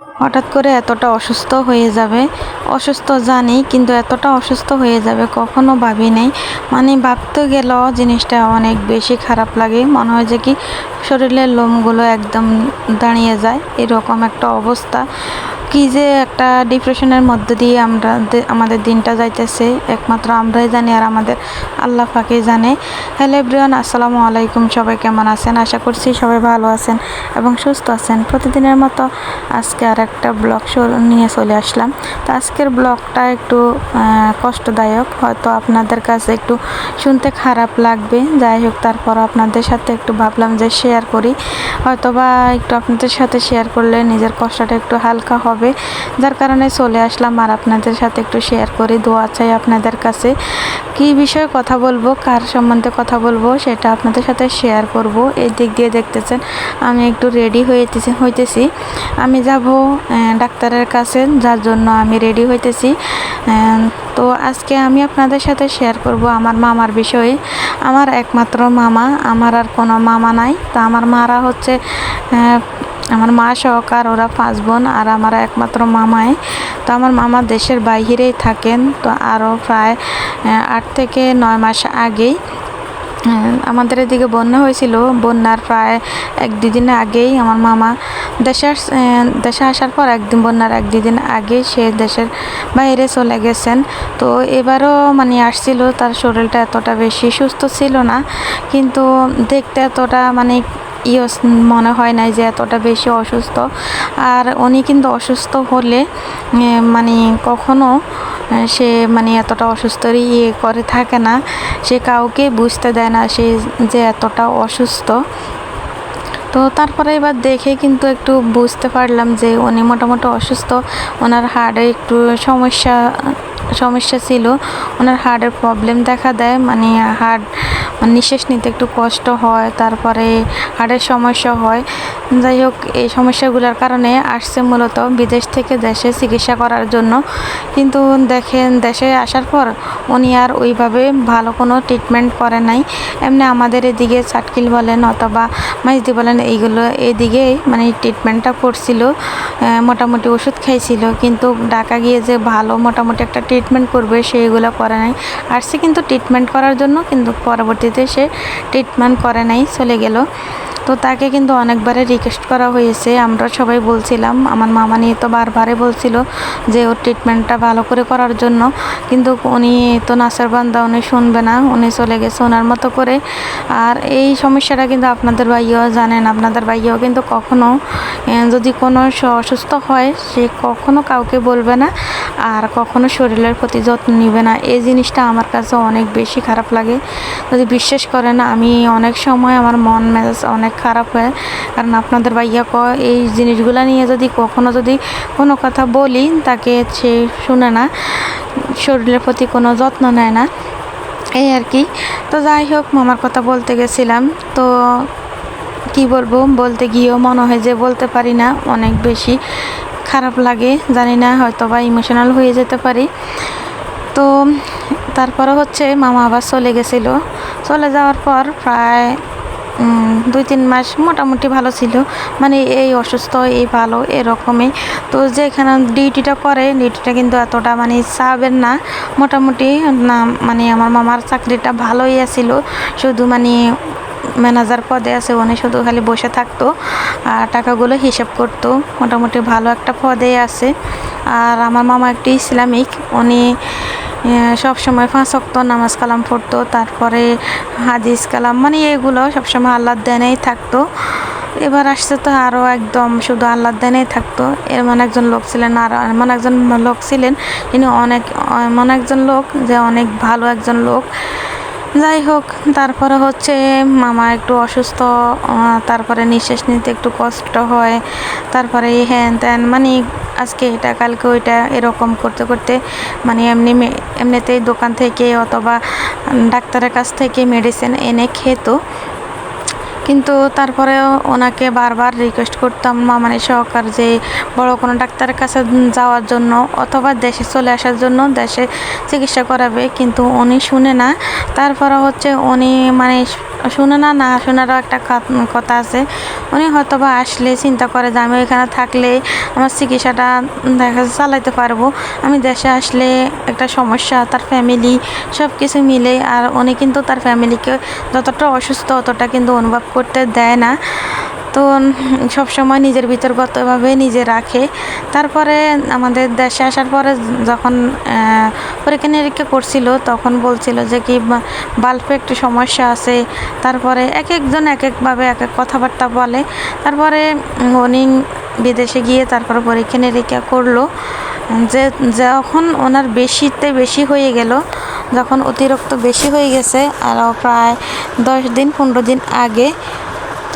হঠাৎ করে এতটা অসুস্থ হয়ে যাবে। অসুস্থ জানি, কিন্তু এতটা অসুস্থ হয়ে যাবে কখনো ভাবি নেই। মানে ভাবতে গেলেও জিনিসটা অনেক বেশি খারাপ লাগে। মনে হয় যে কি শরীরের লোমগুলো একদম দাঁড়িয়ে যায়, এরকম একটা অবস্থা। কি যে একটা ডিপ্রেশনের মধ্য দিয়ে আমরা আমাদের দিনটা যাইতেছে। একমাত্র আমরাই জানি আর আমাদের আল্লাহ পাকে জানে। হ্যালো এভরিওয়ান, আসসালামু আলাইকুম। সবাই কেমন আছেন? আশা করছি সবাই ভালো আছেন এবং সুস্থ আছেন। প্রতিদিনের মতো আজকে আর একটা ব্লগ নিয়ে চলে আসলাম। তো আজকের ব্লগটা একটু কষ্টদায়ক। হয়তো আপনাদের কাছে একটু শুনতে খারাপ লাগবে। যাই হোক, তারপর আপনাদের সাথে একটু ভাবলাম যে শেয়ার করি। হয়তো বা একটু আপনাদের সাথে শেয়ার করলে নিজের কষ্টটা একটু হালকা হবে। যার কারণে চলে আসলাম আর আপনাদের সাথে একটু শেয়ার করি, দোয়া চাই আপনাদের কাছে। কি বিষয়ে কথা বলব, কার সম্বন্ধে কথা বলব, সেটা আপনাদের সাথে শেয়ার করব। এই দিক দিয়ে দেখতেছেন, আমি একটু রেডি হইতেছি হইতেছি। আমি যাব ডাক্তারের কাছে, যার জন্য আমি রেডি হইতেছি। তো আজকে আমি আপনাদের সাথে শেয়ার করব আমার মামার বিষয়ে। আমার একমাত্র মামা, আমার আর কোনো মামা নাই। তো আমার মারা হচ্ছে আমার মা সহকার, ওরা পাঁচ বোন আর আমার একমাত্র মামাই। তো আমার মামা দেশের বাইরেই থাকেন, তো আরও প্রায় আট থেকে নয় মাস আগেই আমাদের এদিকে বন্যা হয়েছিল। বন্যার প্রায় এক দুদিন আগেই আমার মামা দেশে দেশে আসার পর একদিন, বন্যার এক দুদিন আগে সে দেশের বাইরে চলে গেছেন। তো এবারও মানে আসছিল, তার শরীরটা এতটা বেশি সুস্থ ছিল না, কিন্তু দেখতে এতটা মানে ইয়ে মনে হয় নাই যে এতটা বেশি অসুস্থ। আর উনি কিন্তু অসুস্থ হলে মানে কখনো সে মানে এতটা অসুস্থ ইয়ে করে থাকে না। সে কাউকে বুঝতে দেয় না সে যে এতটা অসুস্থ। তো তারপরে এবার দেখে কিন্তু একটু বুঝতে পারলাম যে উনি মোটামুটি অসুস্থ। ওনার হার্টে একটু সমস্যা সমস্যা ছিল। ওনার হার্টের প্রবলেম দেখা দেয় মানে হার্ট নিঃশ্বাস নিতে একটু কষ্ট হয়, তারপরে হার্টের সমস্যা হয়। যাই হোক, এই সমস্যাগুলোর কারণে আসছে মূলত বিদেশ থেকে দেশে চিকিৎসা করার জন্য। কিন্তু দেখেন, দেশে আসার পর উনি আর ওইভাবে ভালো কোনো ট্রিটমেন্ট করে নাই। এমনি আমাদের এদিকে চাটকিল বলেন অথবা মাইজদি বলেন, এইগুলো এদিকে মানে ট্রিটমেন্টটা করছিল। মোটামুটি ওষুধ খাইছিল। কিন্তু ঢাকা গিয়ে যে ভালো মোটামুটি একটা ট্রিটমেন্ট করবে সেইগুলো করে নাই। আসছে কিন্তু ট্রিটমেন্ট করার জন্য, কিন্তু পরবর্তীতে সে ট্রিটমেন্ট করে নাই, চলে গেল। তো তাকে কিন্তু অনেকবারে রিকোয়েস্ট করা হয়েছে। আমরা সবাই বলছিলাম, আমার মামা নিয়ে তো বারবারে বলছিল যে ওর ট্রিটমেন্টটা ভালো করে করার জন্য। কিন্তু উনি তো নাসের বান্দা, উনি শুনবে না, উনি চলে গেছে ওনার মতো করে। আর এই সমস্যাটা কিন্তু আপনাদের ভাইয়াও জানেন, আপনাদের ভাইয়াও কিন্তু কখনো যদি কোনো অসুস্থ হয়, সে কখনো কাউকে বলবে না। আর কখনো শরীরের প্রতি যত্ন নিবে না। এই জিনিসটা আমার কাছে অনেক বেশি খারাপ লাগে। যদি বিশ্বাস করেন, আমি অনেক সময় আমার মন মেজাজ অনেক খারাপ হয়। কারণ আপনাদের ভাইয়া ক এই জিনিসগুলো নিয়ে যদি কখনো যদি কোনো কথা বলি, তাকে সে শুনে না, শরীরের প্রতি কোনো যত্ন নেয় না। এই আর কি। তো যাই হোক, মামার কথা বলতে গেছিলাম। তো কি বলব, বলতে গিয়েও মনে হয় যে বলতে পারি না অনেক বেশি। খারাপ লাগে, জানি না হয়তো বা ইমোশনাল হয়ে যেতে পারি। তো তারপরে হচ্ছে মামা আবার চলে গেছিল। চলে যাওয়ার পর প্রায় দুই তিন মাস মোটামুটি ভালো ছিল। মানে এই অসুস্থ, এই ভালো, এরকমই। তো যেখানে ডিউটিটা করে, ডিউটিটা কিন্তু এতটা মানে চাবেন না। মোটামুটি না মানে আমার মামার চাকরিটা ভালোই আছিল। শুধু মানে ম্যানেজার পদে আছে, উনি শুধু খালি বসে থাকতো আর টাকাগুলো হিসাব করতো। মোটামুটি ভালো একটা পদে আছে। আর আমার মামা একটি ইসলামিক, উনি সব সময় পাঁচ অক্ত নামাজ কালাম পড়তো, তারপরে হাদিস কালাম মানে এগুলো সবসময় আল্লাহর দেনেই থাকতো। এবার আসছে তো আরও একদম শুধু আল্লাহর দেনেই থাকতো। এমন একজন লোক ছিলেন আর এমন একজন লোক ছিলেন তিনি অনেক, এমন একজন লোক যে অনেক ভালো একজন লোক। যাই হোক তারপরে হচ্ছে মামা একটু অসুস্থ তারপরে নিঃশ্বাস নিতে একটু কষ্ট হয়, তারপরে এই হ্যান ত্যান মানে আজকে এটা, কালকে ওইটা, এরকম করতে করতে মানে এমনি এমনিতেই দোকান থেকে অথবা ডাক্তারের কাছ থেকে মেডিসিন এনে খেত। কিন্তু তারপরেও ওনাকে বারবার রিকোয়েস্ট করতাম মামানি সহকার যে, বড় কোনো ডাক্তারের কাছে যাওয়ার জন্য অথবা দেশে চলে আসার জন্য দেশে চিকিৎসা করাবে, কিন্তু উনি শুনে না। তারপরে হচ্ছে উনি মানে শুনে না না শোনারও একটা কথা আছে। উনি হয়তো বা আসলে চিন্তা করে যে আমি ওইখানে থাকলে আমার চিকিৎসাটা দেখা চালাইতে পারব। আমি দেশে আসলে একটা সমস্যা, তার ফ্যামিলি সব কিছু মিলে, আর উনি কিন্তু তার ফ্যামিলিকে যতটা অসুস্থ অতটা কিন্তু অনুভব করতে দেয় না। তো সব সময় নিজের ভিতরগতভাবে নিজে রাখে। তারপরে আমাদের দেশে আসার পরে যখন পরীক্ষা নিরীক্ষা করছিল, তখন বলছিল যে কি বাল্বে একটু সমস্যা আছে। তারপরে এক একজন এক একভাবে এক এক কথাবার্তা বলে। তারপরে উনি বিদেশে গিয়ে তারপরে পরীক্ষা নিরীক্ষা করল। যে, যখন ওনার বেশিতে বেশি হয়ে গেল যখন অতিরিক্ত বেশি হয়ে গেছে, আরও প্রায় দশ দিন, পনেরো দিন আগে,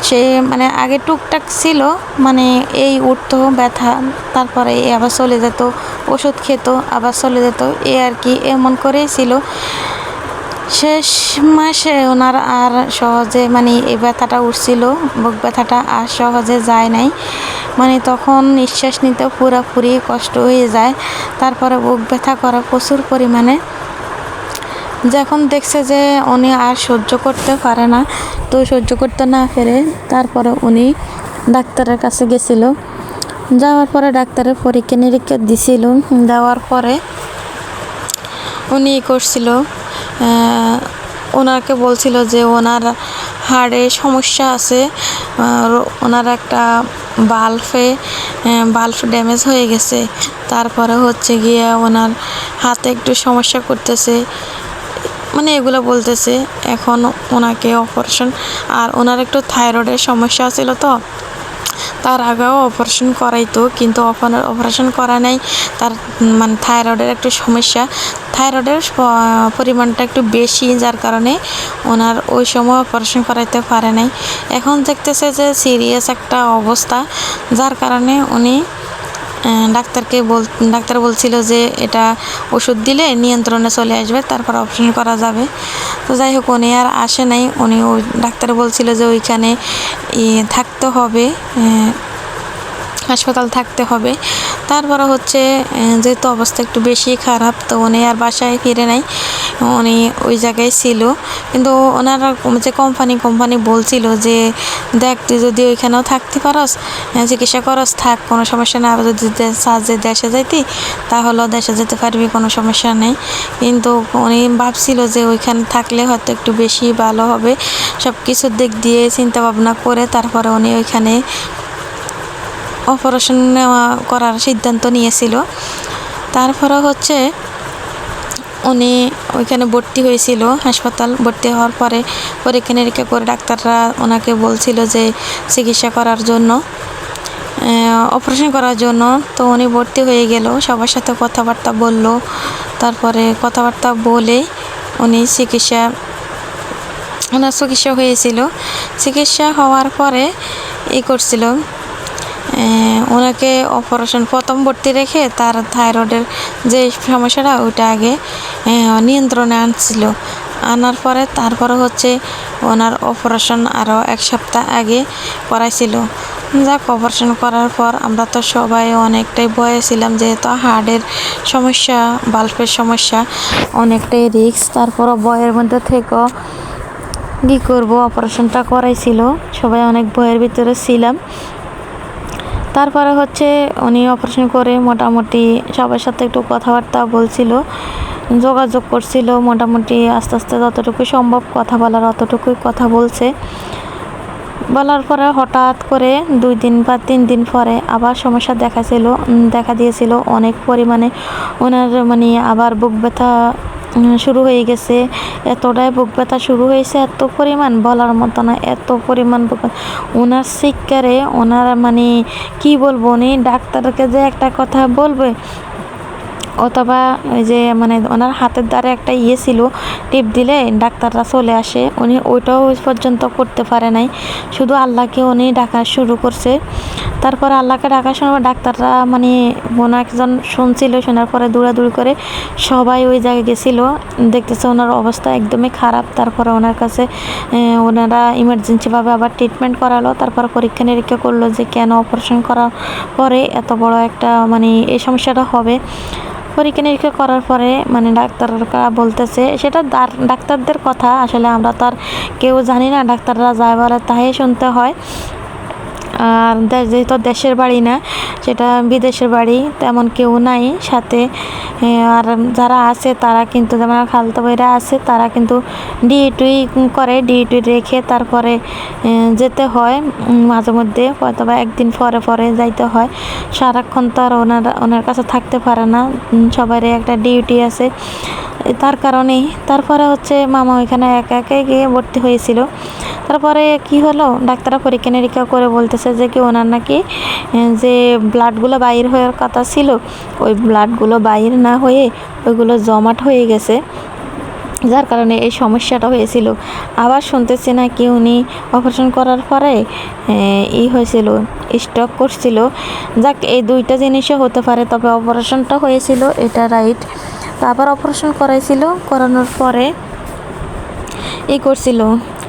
সে মানে আগে টুকটাক ছিল মানে এই উঠতো, ব্যথা, তারপরে আবার চলে যেত, ওষুধ খেত, আবার চলে যেত, এ আর কি এমন করেই ছিল। শেষ মাসে ওনার আর সহজে মানে এই ব্যথাটা উঠছিল, বুক ব্যথাটা আর সহজে যায় নাই। মানে তখন নিঃশ্বাস নিতে পুরাপুরি কষ্ট হয়ে যায়, তারপরে বুক ব্যথা করা প্রচুর পরিমাণে যখন দেখছে যে উনি আর সহ্য করতে পারে না, তো সহ্য করতে না পেরে তারপরে উনি ডাক্তারের কাছে গেছিল। যাওয়ার পরে ডাক্তারের পরীক্ষা নিরীক্ষা দিছিল। দেওয়ার পরে উনি করছিল ওনাকে বলছিল যে ওনার হাড়ে সমস্যা আছে ওনার একটা বাল্বে বাল্ব ড্যামেজ হয়ে গেছে। তারপরে হচ্ছে গিয়ে ওনার হাতে একটু সমস্যা করতেছে। মানে এগুলো বলতেছে, এখন ওনাকে অপারেশন আর ওনার একটু থাইরয়েডের সমস্যা ছিল তো, তার আগেও অপারেশন করাইতো, কিন্তু অপারেশন করা নাই, তার মানে থাইরয়েডের একটু সমস্যা। থাইরয়েডের পরিমাণটা একটু বেশি, যার কারণে ওনার ওই সময় অপারেশন করাইতে পারে নাই। এখন দেখতেছে যে সিরিয়াস একটা অবস্থা, যার কারণে উনি ডাক্তারকে বল, ডাক্তার বলছিল যে এটা ওষুধ দিলে নিয়ন্ত্রণে চলে আসবে, তারপর অপারেশন করা যাবে। তো যাই হোক, উনি আর আসে নাই। উনি ডাক্তার বলছিল যে ওইখানে থাকতে হবে হাসপাতাল থাকতে হবে। তারপরে হচ্ছে যেহেতু অবস্থা একটু বেশি খারাপ, তো উনি আর বাসায় ফিরে নাই। উনি ওই জায়গায় ছিল। কিন্তু ওনারা যে কোম্পানি কোম্পানি বলছিল যে, দেখ, তুই যদি ওইখানেও থাকতে পারস চিকিৎসা করস, থাক, কোনো সমস্যা না যদি দে- চাস যে দেশে যাইতি, তাহলেও দেশে যেতে পারবি, কোনো সমস্যা নেই। কিন্তু উনি ভাবছিল যে, ওইখানে থাকলে হয়তো একটু বেশি ভালো হবে। সব কিছুর দিক দিয়ে চিন্তা ভাবনা করে তারপরে উনি ওইখানে অপারেশন নেওয়া করার সিদ্ধান্ত নিয়েছিল। তারপরে হচ্ছে উনি ওইখানে ভর্তি হয়েছিল, হাসপাতাল ভর্তি হওয়ার পরে পরীক্ষা নিরীক্ষা করে ডাক্তাররা ওনাকে বলছিল যে চিকিৎসা করার জন্য অপারেশন করার জন্য। তো উনি ভর্তি হয়ে গেল, সবার সাথে কথাবার্তা বলল। তারপরে কথাবার্তা বলে উনি চিকিৎসা, ওনার চিকিৎসা হয়েছিল। চিকিৎসা হওয়ার পরে ই করছিল ওনাকে অপারেশন প্রথম ভর্তি রেখে তার থাইরয়েডের যে সমস্যাটা, ওইটা আগে নিয়ন্ত্রণে আনছিল। আনার পরে তারপরে হচ্ছে ওনার অপারেশন আরও এক সপ্তাহ আগে করাইছিল। যাক অপারেশন করার পর আমরা তো সবাই অনেকটাই ভয়ে ছিলাম, যেহেতু হার্টের সমস্যা বাল্বের সমস্যা, অনেকটাই রিস্ক তারপরও ভয়ের মধ্যে থেকেও কী করব অপারেশনটা করাইছিল। সবাই অনেক ভয়ের ভিতরে ছিলাম। তারপরে হচ্ছে উনি অপারেশন করে মোটামুটি সবার সাথে একটু কথাবার্তা বলছিল যোগাযোগ করছিল মোটামুটি আস্তে আস্তে যতটুকু সম্ভব কথা বলার অতটুকুই কথা বলছে। বলার পরে হঠাৎ করে দুই দিন বা তিন দিন পরে আবার সমস্যা দেখাছিল উম, দেখা দিয়েছিল অনেক পরিমাণে। ওনার মানে আবার বুক ব্যথা শুরু হয়ে গেছে। এতটাই বুক ব্যথা শুরু হয়েছে, এত পরিমাণ বলার মতো না, এত পরিমাণ বুক ওনার শিক্ষারে, ওনার মানে কি বলব উনি? ডাক্তারকে যে একটা কথা বলবে অথবা ওই যে মানে ওনার হাতের দ্বারা একটা ইয়ে ছিল, টিপ দিলে ডাক্তাররা চলে আসে। উনি ওইটাও ওই পর্যন্ত করতে পারে নাই। শুধু আল্লাহকে উনি ডাকা শুরু করছে। তারপর আল্লাহকে ডাকার সময় ডাক্তাররা মানে কোনো একজন শুনছিল, শোনার পরে দৌড়াদৌড়ি করে সবাই ওই জায়গায় গেছিল। দেখতেছে ওনার অবস্থা একদমই খারাপ। তারপরে ওনার কাছে ওনারা ইমার্জেন্সিভাবে আবার ট্রিটমেন্ট করালো। তারপর পরীক্ষা নিরীক্ষা করল যে কেন অপারেশন করার পরে এত বড় একটা মানে এই সমস্যাটা হবে। পরীক্ষা নিরীক্ষা করার পরে মানে ডাক্তাররা বলতেছে, সেটা দার- ডাক্তারদের কথা, আসলে আমরা তো আর কেউ জানি না, ডাক্তাররা যায় বলে তাই শুনতে হয়। যেহেতু দেশের বাড়ি না, সেটা বিদেশের বাড়ি, তেমন কেউ নাই সাথে। আর যারা আছে, তারা কিন্তু যেমন খালতো ভাইরা আছে, তারা কিন্তু ডিউটি করে ডিউটি রেখে তারপরে যেতে হয়। মাঝে মধ্যে হয়তো বা একদিন পরে পরে যাইতে হয়। সারাক্ষণ তো আর ওনার ওনার কাছে থাকতে পারে না। সবারই একটা ডিউটি আছে। তার কারণেই। তারপরে হচ্ছে মামা ওইখানে একা একাই গিয়ে ভর্তি হয়েছিল। তারপরে কি হলো? ডাক্তাররা পরীক্ষা নিরীক্ষা করে বলতেছে যে কি ওনার নাকি যে ব্লাডগুলো বাইর হওয়ার কথা ছিল, ওই ব্লাডগুলো বাইর না হয়ে ওইগুলো জমাট হয়ে গেছে। যার কারণে এই সমস্যাটা হয়েছিল। আবার শুনতেছি না কি উনি অপারেশন করার পরে ই হয়েছিল স্টক করছিল। যাক, এই দুইটা জিনিসও হতে পারে, তবে অপারেশনটা হয়েছিল, এটা রাইট আবার অপারেশন করাইছিল, করানোর পরে ই করছিল।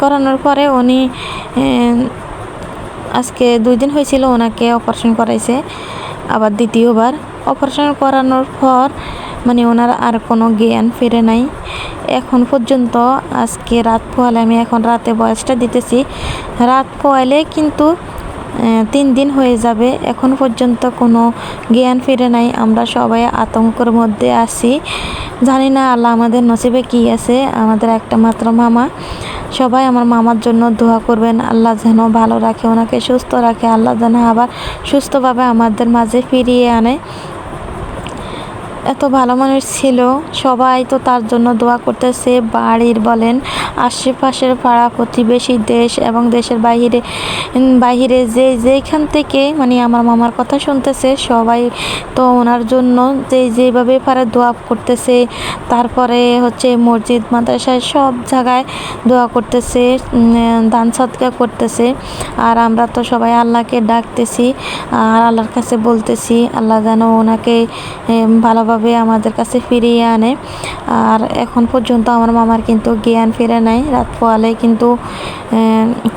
করানোর পরে উনি আজকে দুই দিন হয়েছিল ওনাকে অপারেশন করাইছে, আবার দ্বিতীয়বার। অপারেশন করানোর পর মানে ওনার আর কোনো জ্ঞান ফিরে নাই। এখন পর্যন্ত আজকে রাত পোয়ালে আমি এখন রাতে বয়সটা দিতেছি। রাত পোয়ালে কিন্তু তিন দিন হয়ে যাবে। এখন পর্যন্ত কোনো জ্ঞান ফিরে নাই। আমরা সবাই আতঙ্কর মধ্যে আছি। জানি না আল্লাহ আমাদের নসিবে কি আছে। আমাদের একটা মাত্র মামা। সবাই আমার মামার জন্য দোয়া করবেন। আল্লাহ যেন ভালো রাখে, ওনাকে সুস্থ রাখে। আল্লাহ যেন আবার সুস্থভাবে আমাদের মাঝে ফিরিয়ে আনে। এত ভালো মানুষ ছিল। সবাই তো তার জন্য দোয়া করতেছে। বাড়ির বলেন আশেপাশের পাড়া প্রতিবেশী দেশ এবং দেশের বাইরে উম, বাইরে যে যেখান থেকে মানে আমার মামার কথা শুনতেছে সবাই তো ওনার জন্য যে যেভাবে পারে দোয়া করতেছে। তারপরে হচ্ছে মসজিদ মাদ্রাসায় সব জায়গায় দোয়া করতেছে দান সৎকা করতেছে। আর আমরা তো সবাই আল্লাহকে ডাকতেছি আর আল্লাহর কাছে বলতেছি আল্লাহ যেন ওনাকে এম, ভালোভাবে আমাদের কাছে ফিরিয়ে আনে। আর এখন পর্যন্ত আমার মামার কিন্তু জ্ঞান ফিরে নাই। রাত পোয়ালে কিন্তু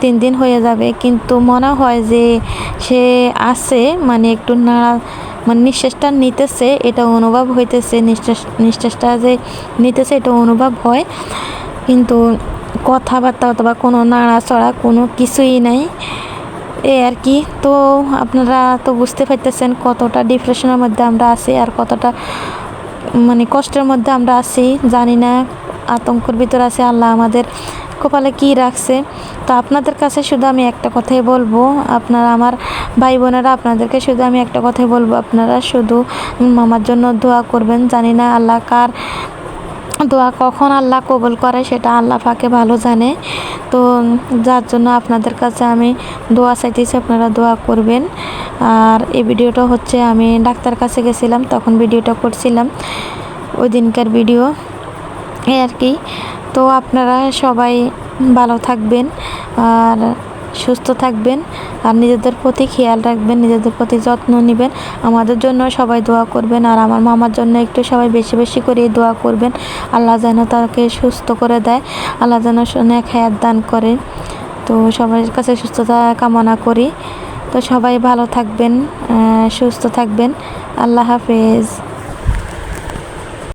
তিন দিন হয়ে যাবে। কিন্তু মনে হয় যে সে আছে মানে একটু নাড়া মানে নিঃশ্বাসটা নিতেছে, এটা অনুভব হইতেছে। নিঃশ্বাস, নিঃশ্বাসটা যে নিতেছে, এটা অনুভব হয়। কিন্তু কথাবার্তা অথবা কোনো নাড়াচড়া কোনো কিছুই নাই। এই আর কি। তো আপনারা তো বুঝতে পারতেছেন কতটা ডিপ্রেশনের মধ্যে আমরা আছি আর কতটা মানে কষ্টের মধ্যে আমরা আছি। জানি না, আতঙ্কের ভিতর আছে আল্লাহ আমাদের কপালে কি রাখছে। তো আপনাদের কাছে শুধু আমি একটা কথাই বলব, আপনারা আমার ভাই বোনেরা আপনাদেরকে শুধু আমি একটা কথাই বলব, আপনারা শুধু মামার জন্য দোয়া করবেন। জানি না আল্লাহ কার দোয়া কখন আল্লাহ কবুল করে সেটা আল্লাহ পাকে ভালো জানে। তো যার জন্য আপনাদের কাছে আমি দোয়া চাইতেছি, আপনারা দোয়া করবেন। আর এই ভিডিওটা হচ্ছে আমি ডাক্তার কাছে গেছিলাম, তখন ভিডিওটা করছিলাম, ওই দিনকার ভিডিও। এই আর কি। তো আপনারা সবাই ভালো থাকবেন। আর সুস্থ থাকবেন আর নিজেদের প্রতি খেয়াল রাখবেন, নিজেদের প্রতি যত্ন নেবেন। আমাদের জন্য সবাই দোয়া করবেন আর আমার মামার জন্য একটু সবাই বেশি বেশি করে দোয়া করবেন। আল্লাহ যেন তাকে সুস্থ করে দেয়, আল্লাহ যেন অনেক হায়াত দান করে। তো সবার কাছে সুস্থতা কামনা করি। তো সবাই ভালো থাকবেন সুস্থ থাকবেন। আল্লাহ হাফেজ।